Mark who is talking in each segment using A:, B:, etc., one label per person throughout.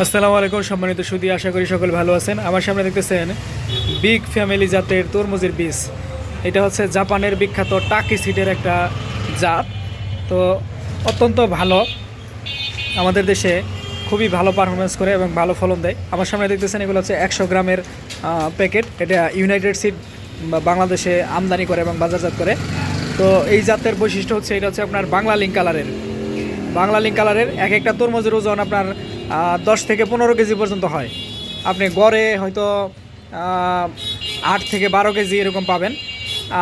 A: আসসালামু আলাইকুম, সম্মানিত সুদী, আশা করি সকল ভালো আছেন। আমার সামনে দেখতেছেন বিগ ফ্যামিলি জাতের তরমুজের বীজ। এটা হচ্ছে জাপানের বিখ্যাত টাকি সিডের একটা জাত। তো অত্যন্ত ভালো। আমাদের দেশে খুবই ভালো পারফরমেন্স করে এবং ভালো ফলন দেয়। আমার সামনে দেখতেছেন এগুলো হচ্ছে একশো গ্রামের প্যাকেট এটা ইউনাইটেড সিড বাংলাদেশে আমদানি করে এবং বাজারজাত করে। তো এই জাতের বৈশিষ্ট্য হচ্ছে এটা হচ্ছে আপনার বাংলা লিঙ্ক কালারের বাংলা লিঙ্ক কালারের এক একটা তরমুজের ওজন আপনার দশ থেকে পনেরো কেজি পর্যন্ত হয়। আপনি গড়ে হয়তো আট থেকে বারো কেজি এরকম পাবেন।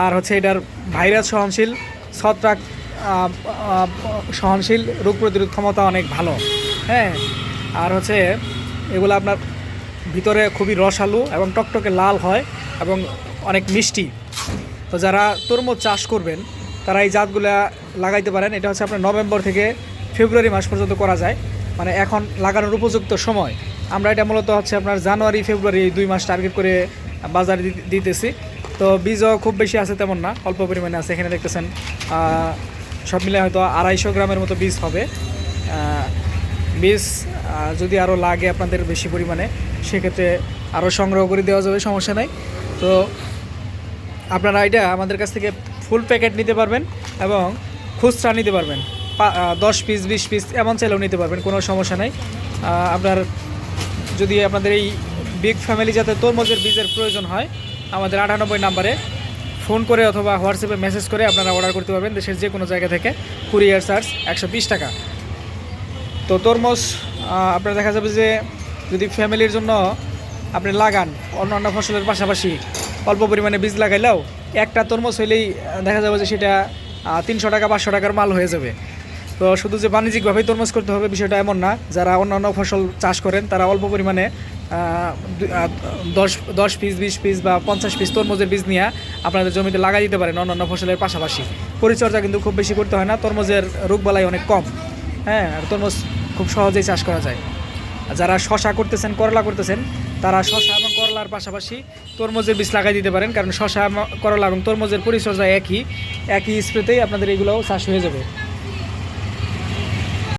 A: আর হচ্ছে এটার ভাইরাস সহনশীল, ছত্রাক সহনশীল রোগ প্রতিরোধ ক্ষমতা অনেক ভালো। হ্যাঁ আর হচ্ছে এগুলো আপনার ভিতরে খুবই রসালো এবং টকটকে লাল হয় এবং অনেক মিষ্টি। তো যারা তরমুজ চাষ করবেন, তারা এই জাতগুলা লাগাইতে পারেন। এটা হচ্ছে আপনার নভেম্বর থেকে ফেব্রুয়ারি মাস পর্যন্ত করা যায়। মানে এখন লাগানোর উপযুক্ত সময়। আমরা এটা মূলত হচ্ছে আপনার জানুয়ারি, ফেব্রুয়ারি দুই মাস টার্গেট করে বাজারে দিতেছি। তো বীজও খুব বেশি আছে তেমন না, অল্প পরিমাণে আছে। এখানে দেখতেছেন সব মিলে হয়তো আড়াইশো গ্রামের মতো বীজ হবে। বীজ যদি আরও লাগে আপনাদের বেশি পরিমাণে, সেক্ষেত্রে আরও সংগ্রহ করে দেওয়া যাবে, সমস্যা নাই। তো আপনারা এটা আমাদের কাছ থেকে ফুল প্যাকেট নিতে পারবেন এবং খুচরা নিতে পারবেন। দশ পিস বিশ পিস এমন চাইলেও নিতে পারবেন, কোনো সমস্যা নাই। আপনার যদি আপনাদের এই বিগ ফ্যামিলি যাতে তরমুজের বীজের প্রয়োজন হয়, আমাদের আটানব্বই নাম্বারে ফোন করে অথবা হোয়াটসঅ্যাপে মেসেজ করে আপনারা অর্ডার করতে পারবেন, দেশের যে কোনো জায়গা থেকে। কুরিয়ার চার্জ একশো বিশ টাকা। তো তরমুজ আপনার দেখা যাবে যে যদি ফ্যামিলির জন্য আপনি লাগান অন্য অন্য ফসলের পাশাপাশি অল্প পরিমাণে বীজ লাগাইলেও একটা তরমুজ হইলেই দেখা যাবে যে সেটা তিনশো টাকা, পাঁচশো টাকার মাল হয়ে যাবে। তো শুধু যে বাণিজ্যিকভাবেই তরমুজ করতে হবে বিষয়টা এমন না। যারা অন্যান্য ফসল চাষ করেন, তারা অল্প পরিমাণে দশ দশ পিস, বিশ পিস বা পঞ্চাশ পিস তরমুজের বীজ নিয়ে আপনাদের জমিতে লাগাই দিতে পারেন অন্যান্য ফসলের পাশাপাশি। পরিচর্যা কিন্তু খুব বেশি করতে হয় না, তরমুজের রোগবালাই অনেক কম। হ্যাঁ আর তরমুজ খুব সহজেই চাষ করা যায়। যারা শশা করতেছেন, করলা করতেছেন, তারা শশা এবং করলার পাশাপাশি তরমুজের বীজ লাগাই দিতে পারেন, কারণ শশা করলা এবং তরমুজের পরিচর্যা একই একই স্প্রেতেই আপনাদের এগুলোও চাষ হয়ে যাবে।